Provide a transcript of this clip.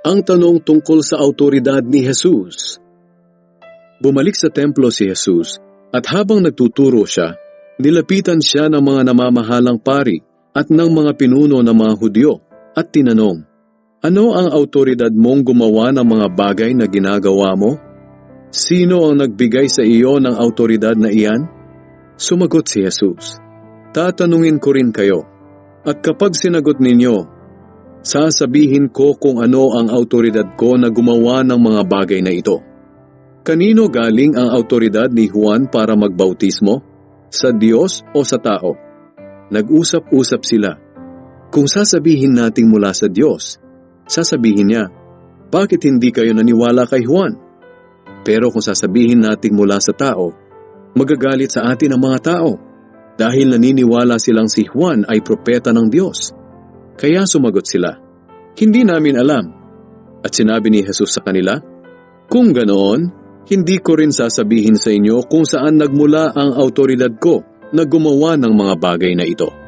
ang tanong tungkol sa autoridad ni Jesus. Bumalik sa templo si Jesus at habang nagtuturo siya, nilapitan siya ng mga namamahalang pari at ng mga pinuno ng mga Hudyo at tinanong, Ano ang autoridad mong gumawa ng mga bagay na ginagawa mo? Sino ang nagbigay sa iyo ng autoridad na iyan? Sumagot si Jesus, Tatanungin ko rin kayo, at kapag sinagot ninyo, sasabihin ko kung ano ang autoridad ko na gumawa ng mga bagay na ito. Kanino galing ang autoridad ni Juan para magbautismo? Sa Diyos o sa tao? Nag-usap-usap sila. Kung sasabihin nating mula sa Diyos, sasabihin niya, bakit hindi kayo naniwala kay Juan? Pero kung sasabihin nating mula sa tao, magagalit sa atin ang mga tao dahil naniniwala silang si Juan ay propeta ng Diyos. Kaya sumagot sila, Hindi namin alam. At sinabi ni Jesus sa kanila, Kung ganoon, hindi ko rin sasabihin sa inyo kung saan nagmula ang autoridad ko na gumawa ng mga bagay na ito.